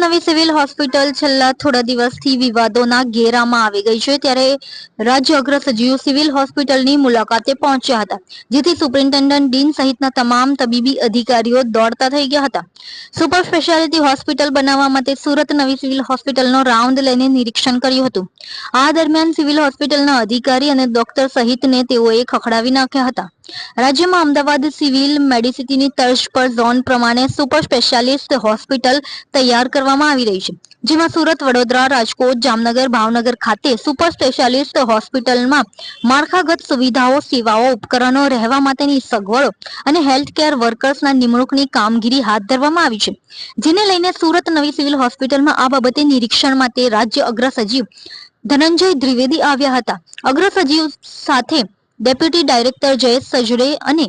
નવી civil hospital છેલ્લા થોડા દિવસથી વિવાદોના ઘેરામાં આવી ગઈ છે ત્યારે રાજ્ય અગ્ર સચિવ સિવિલ હોસ્પિટલની મુલાકાતે પહોંચ્યા હતા, જેથી સુપ્રિન્ટેન્ડન્ટ ડીન સહિતના તમામ તબીબી અધિકારીઓ દોડતા થઈ ગયા હતા. સુપર સ્પેશિયાલિટી હોસ્પિટલ બનાવવા માટે સુરત નવી સિવિલ હોસ્પિટલનો રાઉન્ડ લઈને નિરીક્ષણ કર્યું હતું. આ દરમિયાન સિવિલ હોસ્પિટલના અધિકારી અને ડોક્ટર સહિતને તેઓએ ખખડાવી નાખ્યા હતા. રાજ્યમાં અમદાવાદ સિવિલ મેડિસિટીની તર્જ પર ઝોન પ્રમાણે સુપર સ્પેશિયાલિસ્ટ હોસ્પિટલ તૈયાર કરવામાં આવી રહી છે. જેમાં સુરત, વડોદરા, રાજકોટ, જામનગર, ભાવનગર ખાતે સુપર સ્પેશિયાલિસ્ટ હોસ્પિટલમાં માળખાગત સુવિધાઓ, સેવાઓ, ઉપકરણો રહેવા માટેની સગવડો અને હેલ્થ કેર વર્કર્સના નિમણૂકની કામગીરી હાથ ધરવામાં આવી છે. જેને લઈને સુરત નવી સિવિલ હોસ્પિટલમાં આ બાબતે નિરીક્ષણ માટે રાજ્ય અગ્ર સચિવ ધનંજય દ્વિવેદી આવ્યા હતા. અગ્ર સચિવ સાથે ડેપ્યુટી ડાયરેક્ટર જયેશ સજરે અને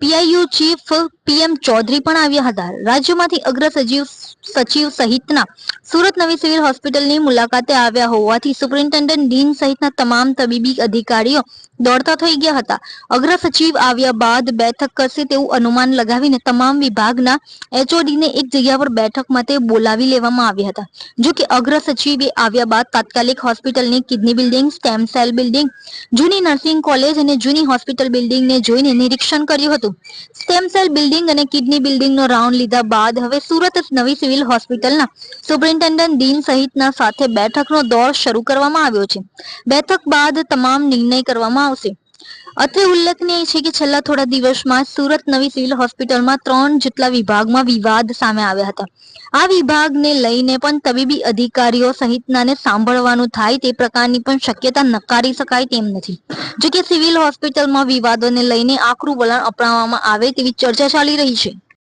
પીઆઈયુ ચીફ પીએમ ચૌધરી પણ આવ્યા હતા. રાજ્યમાંથી અગ્ર સચિવ સચિવ સહિતના સુરત નવી સિવિલ હોસ્પિટલની મુલાકાતે આવ્યા હોવાથી સુપરિન્ટેન્ડન્ટ ડીન સહિતના તમામ તબીબી અધિકારીઓ દોડતા થઈ ગયા હતા. અગ્ર સચિવ આવ્યા બાદ બેઠક કરશે તેવું અનુમાન લગાવીને તમામ વિભાગના એચઓડીને એક જગ્યા પર બેઠક માટે બોલાવી લેવામાં આવ્યા હતા. જો કે અગ્ર સચિવે આવ્યા બાદ તાત્કાલિક હોસ્પિટલની kidney building, stem cell building, જૂની નર્સિંગ કોલેજ અને જૂની હોસ્પિટલ બિલ્ડિંગને જોઈને નિરીક્ષણ કર્યું હતું. સ્ટેમ સેલ બિલ્ડિંગ અને કિડની બિલ્ડિંગનો રાઉન્ડ લીધા બાદ હવે સુરત નવી સિવિલ હોસ્પિટલના સુપ્રિન્ટેન્ડન્ટ ડીન સહિતના સાથે બેઠકનો દોર શરૂ કરવામાં આવ્યો છે. બેઠક બાદ તમામ નિર્ણય કરવામાં આવશે. અત્રે ઉલ્લેખનીય છે કે છેલ્લા થોડા દિવસમાં સુરત નવી સિવિલ હોસ્પિટલમાં ત્રણ જેટલા વિભાગમાં વિવાદ સામે આવ્યા હતા. આ વિભાગને લઈને પણ તબીબી અધિકારીઓ સહિતનાને સાંભળવાનું થાય તે પ્રકારની પણ શક્યતા નકારી શકાય તેમ નથી. જો કે સિવિલ હોસ્પિટલમાં વિવાદોને લઈને આકરું વલણ અપનાવવામાં આવે તેવી ચર્ચા ચાલી રહી છે.